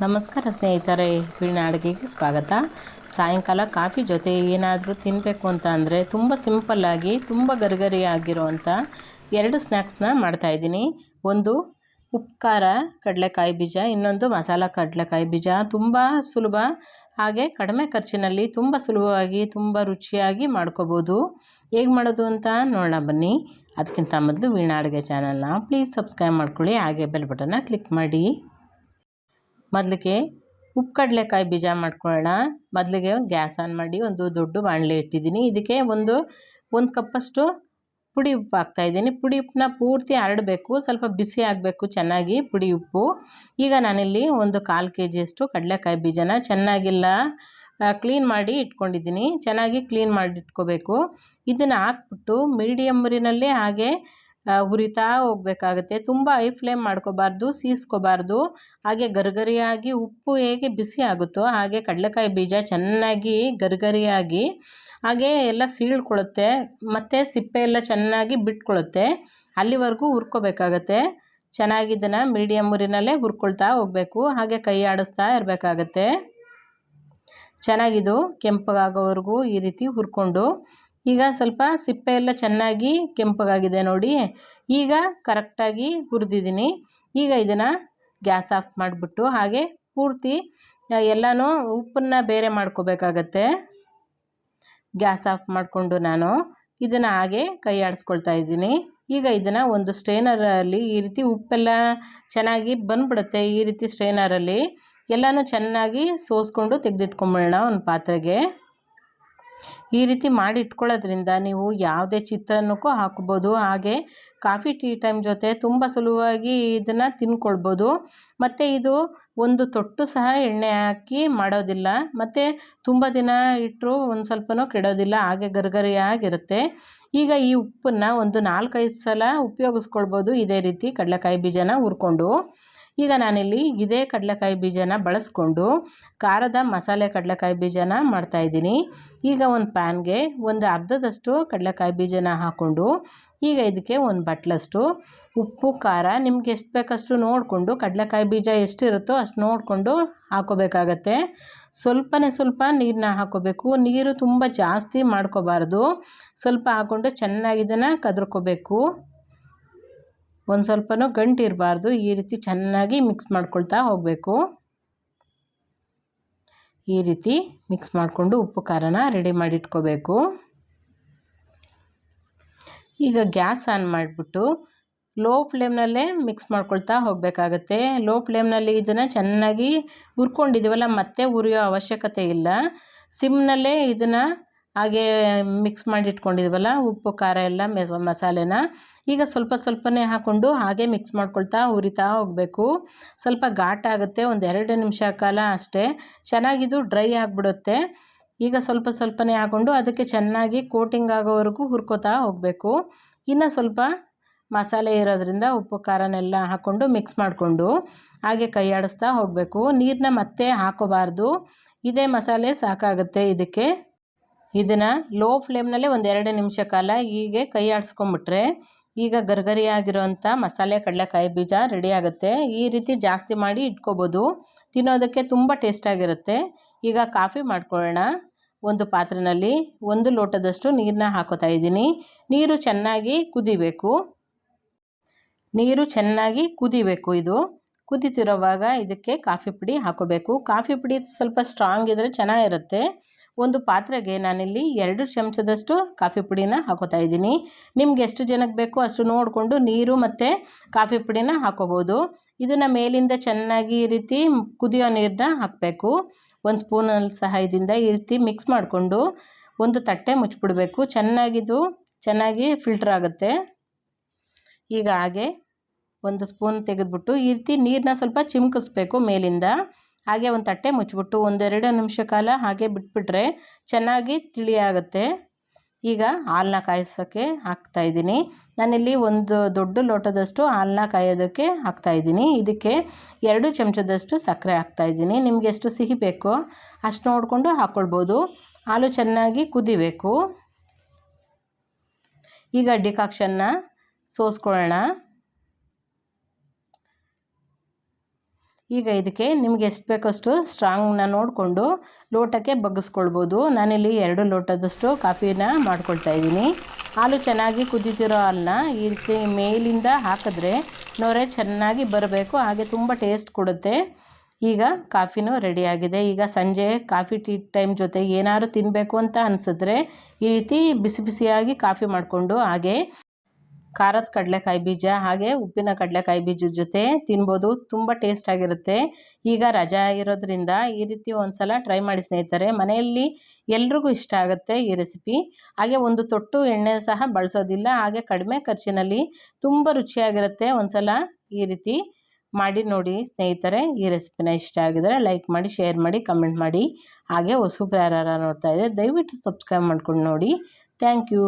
ನಮಸ್ಕಾರ ಸ್ನೇಹಿತರೆ, ವೀಣಾ ಅಡುಗೆಗೆ ಸ್ವಾಗತ. ಸಾಯಂಕಾಲ ಕಾಫಿ ಜೊತೆ ಏನಾದರೂ ತಿನ್ನಬೇಕು ಅಂತ ಅಂದರೆ ತುಂಬ ಸಿಂಪಲ್ಲಾಗಿ ತುಂಬ ಗರಿಗರಿಯಾಗಿರುವಂಥ ಎರಡು ಸ್ನ್ಯಾಕ್ಸ್ನ ಮಾಡ್ತಾಯಿದ್ದೀನಿ ಒಂದು ಉಪ್ಪು ಖಾರ ಕಡಲೆಕಾಯಿ ಬೀಜ, ಇನ್ನೊಂದು ಮಸಾಲ ಕಡಲೆಕಾಯಿ ಬೀಜ. ತುಂಬ ಸುಲಭ, ಹಾಗೆ ಕಡಿಮೆ ಖರ್ಚಿನಲ್ಲಿ ತುಂಬ ಸುಲಭವಾಗಿ, ತುಂಬ ರುಚಿಯಾಗಿ ಮಾಡ್ಕೋಬೋದು. ಹೇಗೆ ಮಾಡೋದು ಅಂತ ನೋಡೋಣ ಬನ್ನಿ. ಅದಕ್ಕಿಂತ ಮೊದಲು ವೀಣಾ ಅಡುಗೆ ಚಾನಲ್ನ ಪ್ಲೀಸ್ ಸಬ್ಸ್ಕ್ರೈಬ್ ಮಾಡ್ಕೊಳ್ಳಿ. ಹಾಗೆ ಬೆಲ್ ಬಟನ್ನ ಕ್ಲಿಕ್ ಮಾಡಿ. ಮೊದಲಿಗೆ ಉಪ್ಪು ಕಡಲೆಕಾಯಿ ಬೀಜ ಮಾಡ್ಕೊಳ್ಳೋಣ ಮೊದಲಿಗೆ ಗ್ಯಾಸ್ ಆನ್ ಮಾಡಿ ಒಂದು ದೊಡ್ಡ ಬಾಣಲೆ ಇಟ್ಟಿದ್ದೀನಿ. ಇದಕ್ಕೆ ಒಂದು ಒಂದು ಕಪ್ಪಷ್ಟು ಪುಡಿ ಉಪ್ಪು ಹಾಕ್ತಾಯಿದ್ದೀನಿ ಪುಡಿ ಉಪ್ಪನ್ನ ಪೂರ್ತಿ ಹರಡಬೇಕು ಸ್ವಲ್ಪ ಬಿಸಿ ಆಗಬೇಕು ಚೆನ್ನಾಗಿ ಪುಡಿ ಉಪ್ಪು. ಈಗ ನಾನಿಲ್ಲಿ ಒಂದು ಕಾಲು ಕೆ ಜಿಯಷ್ಟು ಕಡಲೆಕಾಯಿ ಬೀಜನ ಚೆನ್ನಾಗಿಲ್ಲ ಕ್ಲೀನ್ ಮಾಡಿ ಇಟ್ಕೊಂಡಿದ್ದೀನಿ. ಚೆನ್ನಾಗಿ ಕ್ಲೀನ್ ಮಾಡಿ ಇಟ್ಕೋಬೇಕು ಇದನ್ನು ಹಾಕ್ಬಿಟ್ಟು ಮೀಡಿಯಮ್ ಉರಿನಲ್ಲೇ ಹಾಗೆ ಹುರಿತಾ ಹೋಗ್ಬೇಕಾಗುತ್ತೆ. ತುಂಬ ಐ ಫ್ಲೇಮ್ ಮಾಡ್ಕೋಬಾರ್ದು, ಸೀಸ್ಕೋಬಾರ್ದು. ಹಾಗೆ ಗರ್ಗರಿಯಾಗಿ, ಉಪ್ಪು ಹೇಗೆ ಬಿಸಿ ಆಗುತ್ತೋ ಹಾಗೆ ಕಡಲೆಕಾಯಿ ಬೀಜ ಚೆನ್ನಾಗಿ ಗರ್ಗರಿಯಾಗಿ, ಹಾಗೆ ಎಲ್ಲ ಸೀಳ್ಕೊಳ್ಳುತ್ತೆ. ಮತ್ತು ಸಿಪ್ಪೆ ಎಲ್ಲ ಚೆನ್ನಾಗಿ ಬಿಟ್ಕೊಳ್ಳುತ್ತೆ. ಅಲ್ಲಿವರೆಗೂ ಹುರ್ಕೋಬೇಕಾಗತ್ತೆ. ಚೆನ್ನಾಗಿ ಇದನ್ನು ಮೀಡಿಯಮ್ ಉರಿನಲ್ಲೇ ಹುರ್ಕೊಳ್ತಾ ಹೋಗಬೇಕು. ಹಾಗೆ ಕೈ ಆಡಿಸ್ತಾ ಇರಬೇಕಾಗತ್ತೆ. ಚೆನ್ನಾಗಿದು ಕೆಂಪಗಾಗೋವರೆಗೂ ಈ ರೀತಿ ಹುರ್ಕೊಂಡು ಈಗ ಸ್ವಲ್ಪ ಸಿಪ್ಪೆ ಎಲ್ಲ ಚೆನ್ನಾಗಿ ಕೆಂಪಗಾಗಿದೆ ನೋಡಿ. ಈಗ ಕರೆಕ್ಟಾಗಿ ಹುರಿದಿದ್ದೀನಿ. ಈಗ ಇದನ್ನು ಗ್ಯಾಸ್ ಆಫ್ ಮಾಡಿಬಿಟ್ಟು ಹಾಗೆ ಪೂರ್ತಿ ಎಲ್ಲನೂ ಉಪ್ಪನ್ನು ಬೇರೆ ಮಾಡ್ಕೋಬೇಕಾಗತ್ತೆ. ಗ್ಯಾಸ್ ಆಫ್ ಮಾಡಿಕೊಂಡು ನಾನು ಇದನ್ನು ಹಾಗೆ ಕೈ ಆಡಿಸ್ಕೊಳ್ತಾ ಇದ್ದೀನಿ. ಈಗ ಇದನ್ನು ಒಂದು ಸ್ಟ್ರೈನರಲ್ಲಿ ಈ ರೀತಿ ಉಪ್ಪೆಲ್ಲ ಚೆನ್ನಾಗಿ ಬಂದ್ಬಿಡುತ್ತೆ ಈ ರೀತಿ ಸ್ಟ್ರೈನರಲ್ಲಿ ಎಲ್ಲನೂ ಚೆನ್ನಾಗಿ ಸೋಸ್ಕೊಂಡು ತೆಗೆದಿಟ್ಕೊಂಬಿಡೋಣ ಒಂದು ಪಾತ್ರೆಗೆ. ಈ ರೀತಿ ಮಾಡಿ ಇಟ್ಕೊಳ್ಳೋದ್ರಿಂದ ನೀವು ಯಾವುದೇ ಚಿತ್ರಾನ್ನಕ್ಕೂ ಹಾಕ್ಬೋದು. ಹಾಗೆ ಕಾಫಿ, ಟೀ ಟೈಮ್ ಜೊತೆ ತುಂಬ ಸುಲಭವಾಗಿ ಇದನ್ನು ತಿನ್ಕೊಳ್ಬೋದು. ಮತ್ತು ಇದು ಒಂದು ತೊಟ್ಟು ಸಹ ಎಣ್ಣೆ ಹಾಕಿ ಮಾಡೋದಿಲ್ಲ. ಮತ್ತು ತುಂಬ ದಿನ ಇಟ್ಟರು ಒಂದು ಸ್ವಲ್ಪನೂ ಕೆಡೋದಿಲ್ಲ, ಹಾಗೆ ಗರಿಗರಿಯಾಗಿರುತ್ತೆ. ಈಗ ಈ ಉಪ್ಪನ್ನು ಒಂದು ನಾಲ್ಕೈದು ಸಲ ಉಪಯೋಗಿಸ್ಕೊಳ್ಬೋದು. ಇದೇ ರೀತಿ ಕಡಲೆಕಾಯಿ ಬೀಜನ ಹುರ್ಕೊಂಡು. ಈಗ ನಾನಿಲ್ಲಿ ಇದೇ ಕಡಲೆಕಾಯಿ ಬೀಜನ ಬಳಸ್ಕೊಂಡು ಖಾರದ ಮಸಾಲೆ ಕಡಲೆಕಾಯಿ ಬೀಜನ ಮಾಡ್ತಾಯಿದ್ದೀನಿ ಈಗ ಒಂದು ಪ್ಯಾನ್ಗೆ ಒಂದು ಅರ್ಧದಷ್ಟು ಕಡಲೆಕಾಯಿ ಬೀಜನ ಹಾಕ್ಕೊಂಡು ಈಗ ಇದಕ್ಕೆ ಒಂದು ಬಟ್ಲಷ್ಟು ಉಪ್ಪು, ಖಾರ, ನಿಮ್ಗೆ ಎಷ್ಟು ಬೇಕಷ್ಟು ನೋಡಿಕೊಂಡು ಕಡಲೆಕಾಯಿ ಬೀಜ ಎಷ್ಟು ಇರುತ್ತೋ ಅಷ್ಟು ನೋಡಿಕೊಂಡು ಹಾಕೋಬೇಕಾಗತ್ತೆ. ಸ್ವಲ್ಪನೇ ಸ್ವಲ್ಪ ನೀರನ್ನ ಹಾಕೋಬೇಕು. ನೀರು ತುಂಬ ಜಾಸ್ತಿ ಮಾಡ್ಕೋಬಾರ್ದು. ಸ್ವಲ್ಪ ಹಾಕ್ಕೊಂಡು ಚೆನ್ನಾಗಿ ಇದನ್ನು ಕದ್ರಕೋಬೇಕು. ಒಂದು ಸ್ವಲ್ಪನೂ ಗಂಟು ಇರಬಾರ್ದು. ಈ ರೀತಿ ಚೆನ್ನಾಗಿ ಮಿಕ್ಸ್ ಮಾಡ್ಕೊಳ್ತಾ ಹೋಗಬೇಕು. ಈ ರೀತಿ ಮಿಕ್ಸ್ ಮಾಡಿಕೊಂಡು ಉಪ್ಪು, ಖಾರನ ರೆಡಿ ಮಾಡಿ ಇಟ್ಕೋಬೇಕು ಈಗ ಗ್ಯಾಸ್ ಆನ್ ಮಾಡಿಬಿಟ್ಟು ಲೋ ಫ್ಲೇಮ್ನಲ್ಲೇ ಮಿಕ್ಸ್ ಮಾಡ್ಕೊಳ್ತಾ ಹೋಗಬೇಕಾಗತ್ತೆ. ಲೋ ಫ್ಲೇಮ್ನಲ್ಲಿ ಇದನ್ನು ಚೆನ್ನಾಗಿ ಹುರ್ಕೊಂಡಿದ್ದೀವಲ್ಲ ಮತ್ತೆ ಉರಿಯೋ ಅವಶ್ಯಕತೆ ಇಲ್ಲ. ಸಿಮ್ನಲ್ಲೇ ಇದನ್ನು ಹಾಗೆ ಮಿಕ್ಸ್ ಮಾಡಿ ಇಟ್ಕೊಂಡಿದ್ವಲ್ಲ, ಉಪ್ಪು, ಖಾರ ಎಲ್ಲ ಮೆಸ ಮಸಾಲೆನ. ಈಗ ಸ್ವಲ್ಪ ಸ್ವಲ್ಪನೇ ಹಾಕ್ಕೊಂಡು ಹಾಗೆ ಮಿಕ್ಸ್ ಮಾಡ್ಕೊಳ್ತಾ ಉರಿತಾ ಹೋಗಬೇಕು. ಸ್ವಲ್ಪ ಘಾಟಾಗುತ್ತೆ ಒಂದು ಎರಡು ನಿಮಿಷ ಕಾಲ ಅಷ್ಟೇ. ಚೆನ್ನಾಗಿದ್ದು ಡ್ರೈ ಆಗಿಬಿಡುತ್ತೆ. ಈಗ ಸ್ವಲ್ಪ ಸ್ವಲ್ಪನೇ ಹಾಕ್ಕೊಂಡು ಅದಕ್ಕೆ ಚೆನ್ನಾಗಿ ಕೋಟಿಂಗ್ ಆಗೋವರೆಗೂ ಹುರ್ಕೋತಾ ಹೋಗಬೇಕು. ಇನ್ನು ಸ್ವಲ್ಪ ಮಸಾಲೆ ಇರೋದ್ರಿಂದ ಉಪ್ಪು, ಖಾರನೆಲ್ಲ ಹಾಕ್ಕೊಂಡು ಮಿಕ್ಸ್ ಮಾಡಿಕೊಂಡು ಹಾಗೆ ಕೈ ಹೋಗಬೇಕು. ನೀರನ್ನ ಮತ್ತೆ ಹಾಕೋಬಾರ್ದು. ಇದೇ ಮಸಾಲೆ ಸಾಕಾಗುತ್ತೆ ಇದಕ್ಕೆ. ಇದನ್ನು ಲೋ ಫ್ಲೇಮ್ನಲ್ಲೇ ಒಂದು ಎರಡು ನಿಮಿಷ ಕಾಲ ಹೀಗೆ ಕೈ ಆಡಿಸ್ಕೊಂಬಿಟ್ರೆ ಈಗ ಗರ್ಗರಿಯಾಗಿರೋಂಥ ಮಸಾಲೆ, ಕಡಲೆಕಾಯಿ ಬೀಜ ರೆಡಿ ಆಗುತ್ತೆ. ಈ ರೀತಿ ಜಾಸ್ತಿ ಮಾಡಿ ಇಟ್ಕೋಬೋದು. ತಿನ್ನೋದಕ್ಕೆ ತುಂಬ ಟೇಸ್ಟಾಗಿರುತ್ತೆ ಈಗ ಕಾಫಿ ಮಾಡ್ಕೊಳ್ಳೋಣ. ಒಂದು ಪಾತ್ರೆಯಲ್ಲಿ ಒಂದು ಲೋಟದಷ್ಟು ನೀರನ್ನ ಹಾಕೋತಾ ಇದ್ದೀನಿ. ನೀರು ಚೆನ್ನಾಗಿ ಕುದಿಬೇಕು. ನೀರು ಚೆನ್ನಾಗಿ ಕುದಿಬೇಕು ಇದು. ಕುದಿತಿರೋವಾಗ ಇದಕ್ಕೆ ಕಾಫಿ ಪುಡಿ ಹಾಕೋಬೇಕು. ಕಾಫಿ ಪುಡಿ ಸ್ವಲ್ಪ ಸ್ಟ್ರಾಂಗ್ ಇದ್ದರೆ ಚೆನ್ನಾಗಿರುತ್ತೆ. ಒಂದು ಪಾತ್ರೆಗೆ ನಾನಿಲ್ಲಿ ಎರಡು ಚಮಚದಷ್ಟು ಕಾಫಿ ಪುಡಿನ ಹಾಕೋತಾ ಇದ್ದೀನಿ. ನಿಮ್ಗೆ ಎಷ್ಟು ಜನಕ್ಕೆ ಬೇಕೋ ಅಷ್ಟು ನೋಡಿಕೊಂಡು ನೀರು ಮತ್ತು ಕಾಫಿ ಪುಡಿನ ಹಾಕೋಬೋದು. ಇದನ್ನು ಮೇಲಿಂದ ಚೆನ್ನಾಗಿ ಈ ರೀತಿ ಕುದಿಯೋ ನೀರನ್ನ ಹಾಕಬೇಕು. ಒಂದು ಸ್ಪೂನಲ್ಲಿ ಸಹಾಯದಿಂದ ಈ ರೀತಿ ಮಿಕ್ಸ್ ಮಾಡಿಕೊಂಡು ಒಂದು ತಟ್ಟೆ ಮುಚ್ಚಿಬಿಡಬೇಕು. ಚೆನ್ನಾಗಿದು, ಚೆನ್ನಾಗಿ ಫಿಲ್ಟರ್ ಆಗುತ್ತೆ. ಈಗ ಹಾಗೆ ಒಂದು ಸ್ಪೂನ್ ತೆಗೆದುಬಿಟ್ಟು ಈ ರೀತಿ ನೀರನ್ನ ಸ್ವಲ್ಪ ಚಿಮ್ಕಿಸ್ಬೇಕು ಮೇಲಿಂದ. ಹಾಗೆ ಒಂದು ತಟ್ಟೆ ಮುಚ್ಚಿಬಿಟ್ಟು ಒಂದೆರಡು ನಿಮಿಷ ಕಾಲ ಹಾಗೆ ಬಿಟ್ಬಿಟ್ರೆ ಚೆನ್ನಾಗಿ ತಿಳಿಯಾಗುತ್ತೆ ಈಗ ಹಾಲನ್ನ ಕಾಯಿಸೋಕ್ಕೆ ಹಾಕ್ತಾಯಿದ್ದೀನಿ ನಾನಿಲ್ಲಿ ಒಂದು ದೊಡ್ಡ ಲೋಟದಷ್ಟು ಹಾಲನ್ನ ಕಾಯೋದಕ್ಕೆ ಹಾಕ್ತಾಯಿದ್ದೀನಿ ಇದಕ್ಕೆ ಎರಡು ಚಮಚದಷ್ಟು ಸಕ್ಕರೆ ಹಾಕ್ತಾಯಿದ್ದೀನಿ ನಿಮಗೆ ಎಷ್ಟು ಸಿಹಿ ಬೇಕೋ ಅಷ್ಟು ನೋಡಿಕೊಂಡು ಹಾಕ್ಕೊಳ್ಬೋದು ಹಾಲು ಚೆನ್ನಾಗಿ ಕುದಿಬೇಕು. ಈಗ ಡಿಕಾಕ್ಷನ್ನ ಸೋಸ್ಕೊಳ್ಳೋಣ. ಈಗ ಇದಕ್ಕೆ ನಿಮಗೆ ಎಷ್ಟು ಬೇಕಷ್ಟು ಸ್ಟ್ರಾಂಗ್ನ ನೋಡಿಕೊಂಡು ಲೋಟಕ್ಕೆ ಬಗ್ಗಿಸ್ಕೊಳ್ಬೋದು. ನಾನಿಲ್ಲಿ ಎರಡು ಲೋಟದಷ್ಟು ಕಾಫಿನ ಮಾಡ್ಕೊಳ್ತಾ ಇದ್ದೀನಿ. ಹಾಲು ಚೆನ್ನಾಗಿ ಕುದಿತಿರೋ ಹಾಲನ್ನ ಈ ರೀತಿ ಮೇಲಿಂದ ಹಾಕಿದ್ರೆ ನೊರೆ ಚೆನ್ನಾಗಿ ಬರಬೇಕು, ಹಾಗೆ ತುಂಬ ಟೇಸ್ಟ್ ಕೊಡುತ್ತೆ. ಈಗ ಕಾಫಿನೂ ರೆಡಿಯಾಗಿದೆ ಈಗ ಸಂಜೆ ಕಾಫಿ ಟೀ ಟೈಮ್ ಜೊತೆ ಏನಾದ್ರು ತಿನ್ನಬೇಕು ಅಂತ ಅನಿಸಿದ್ರೆ ಈ ರೀತಿ ಬಿಸಿ ಬಿಸಿಯಾಗಿ ಕಾಫಿ ಮಾಡಿಕೊಂಡು ಹಾಗೆ ಖಾರದ ಕಡಲೆಕಾಯಿ ಬೀಜ ಹಾಗೆ ಉಪ್ಪಿನ ಕಡಲೆಕಾಯಿ ಬೀಜದ ಜೊತೆ ತಿನ್ಬೋದು. ತುಂಬ ಟೇಸ್ಟಾಗಿರುತ್ತೆ ಈಗ ರಜಾ ಇರೋದ್ರಿಂದ ಈ ರೀತಿ ಒಂದು ಸಲ ಟ್ರೈ ಮಾಡಿ ಸ್ನೇಹಿತರೆ, ಮನೆಯಲ್ಲಿ ಎಲ್ರಿಗೂ ಇಷ್ಟ ಆಗುತ್ತೆ ಈ ರೆಸಿಪಿ ಹಾಗೆ ಒಂದು ತೊಟ್ಟು ಎಣ್ಣೆ ಸಹ ಬಳಸೋದಿಲ್ಲ, ಹಾಗೆ ಕಡಿಮೆ ಖರ್ಚಿನಲ್ಲಿ ತುಂಬ ರುಚಿಯಾಗಿರುತ್ತೆ. ಒಂದು ಸಲ ಈ ರೀತಿ ಮಾಡಿ ನೋಡಿ ಸ್ನೇಹಿತರೆ, ಈ ರೆಸಿಪಿನ ಇಷ್ಟ ಆಗಿದರೆ ಲೈಕ್ ಮಾಡಿ ಶೇರ್ ಮಾಡಿ ಕಮೆಂಟ್ ಮಾಡಿ. ಹಾಗೆ ಹೊಸಬ್ರು ಯಾರು ನೋಡ್ತಾ ಇದ್ದಾರೆ ದಯವಿಟ್ಟು ಸಬ್ಸ್ಕ್ರೈಬ್ ಮಾಡ್ಕೊಂಡು ನೋಡಿ. Thank you